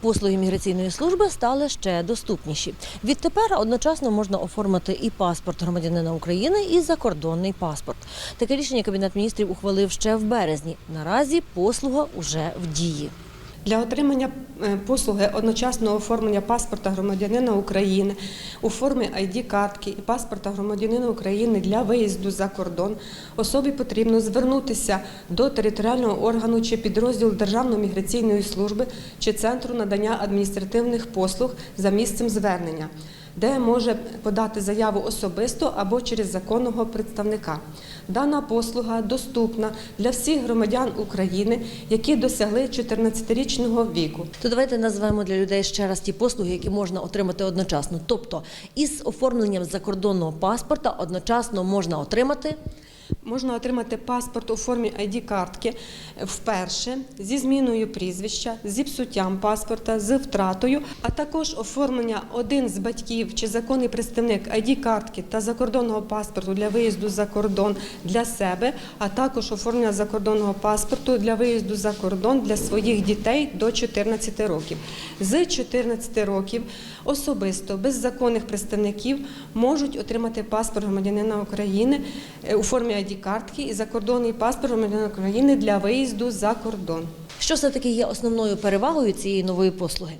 Послуги міграційної служби стали ще доступніші. Відтепер одночасно можна оформити і паспорт громадянина України, і закордонний паспорт. Таке рішення Кабінет міністрів ухвалив ще в березні. Наразі послуга уже в дії. Для отримання е, послуги одночасного оформлення паспорта громадянина України у формі ID-картки і паспорта громадянина України для виїзду за кордон особі потрібно звернутися до територіального органу чи підрозділу Державної міграційної служби чи центру надання адміністративних послуг за місцем звернення де може подати заяву особисто або через законного представника. Дана послуга доступна для всіх громадян України, які досягли 14-річного віку. То давайте назвемо для людей ще раз ті послуги, які можна отримати одночасно. Тобто, із оформленням закордонного паспорта одночасно можна отримати Можна отримати паспорт у формі ID-картки вперше зі зміною прізвища, зі псуттям паспорта, з втратою, а також оформлення один з батьків чи законний представник ID-картки та закордонного паспорту для виїзду за кордон для себе, а також оформлення закордонного паспорту для виїзду за кордон для своїх дітей до 14 років. З 14 років особисто без законних представників можуть отримати паспорт громадянина України е, у формі ID-картки і закордонний паспорт громадянина України для виїзду за кордон. що все таки є основною перевагою цієї нової послуги.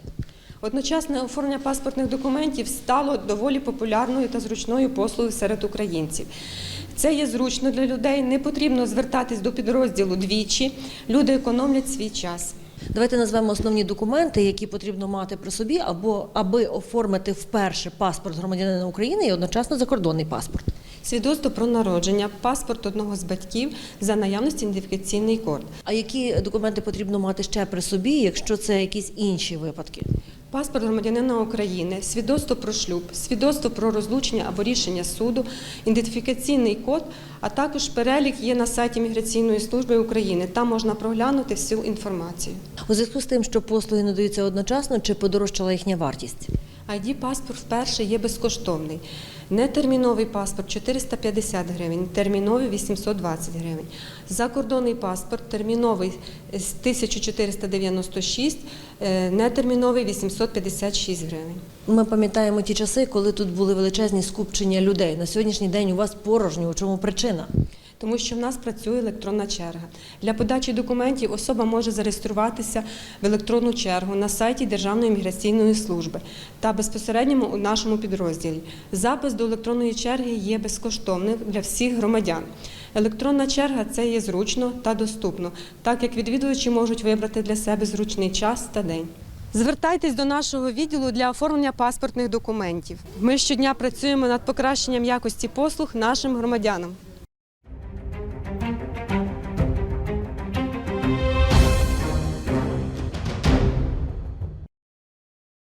Одночасне оформлення паспортних документів стало доволі популярною та зручною послугою серед українців. Це є зручно для людей, не потрібно звертатись до підрозділу двічі. Люди економлять свій час. Давайте назвемо основні документи, які потрібно мати при собі, або аби оформити вперше паспорт громадянина України і одночасно закордонний паспорт. Свідоцтво про народження, паспорт одного з батьків за наявності ідентифікаційний код. А які документи потрібно мати ще при собі, якщо це якісь інші випадки? Паспорт громадянина України, свідоцтво про шлюб, свідоцтво про розлучення або рішення суду, ідентифікаційний код, а також перелік є на сайті Міграційної служби України. Там можна проглянути всю інформацію. У зв'язку з тим, що послуги надаються одночасно, чи подорожчала їхня вартість? Id паспорт вперше є безкоштовний. Нетерміновий паспорт 450 гривень, терміновий 820 гривень. Закордонний паспорт терміновий з 1496, е, нетерміновий 856 гривень. Ми пам'ятаємо ті часи, коли тут були величезні скупчення людей. На сьогоднішній день у вас порожньо. У чому причина? Тому що в нас працює електронна черга. Для подачі документів особа може зареєструватися в електронну чергу на сайті Державної міграційної служби та безпосередньо у нашому підрозділі. Запис до електронної черги є безкоштовним для всіх громадян. Електронна черга це є зручно та доступно, так як відвідувачі можуть вибрати для себе зручний час та день. Звертайтесь до нашого відділу для оформлення паспортних документів. Ми щодня працюємо над покращенням якості послуг нашим громадянам.